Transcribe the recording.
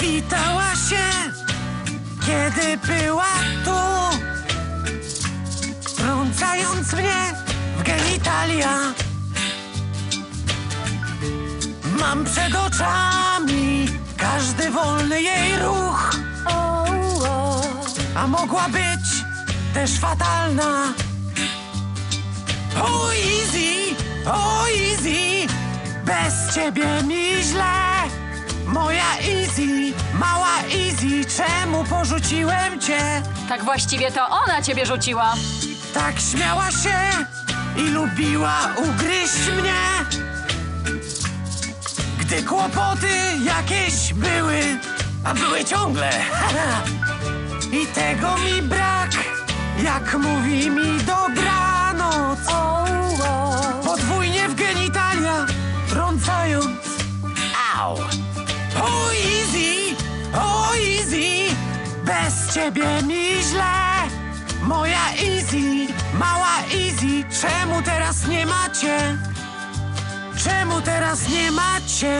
Witała się, kiedy była tu, trącając mnie w genitalia. Mam przed oczami każdy wolny jej ruch, a mogła być też fatalna. O easy, o easy, bez ciebie mi źle. Moja easy, czemu porzuciłem cię? Tak właściwie to ona ciebie rzuciła. Tak śmiała się i lubiła ugryźć mnie. Gdy kłopoty jakieś były, a były ciągle. I tego mi brak, jak mówi mi dobranoc. Podwójnie w genitalia, trącając. Au! O ciebie mi źle. Moja easy, mała easy, czemu teraz nie macie? Czemu teraz nie macie?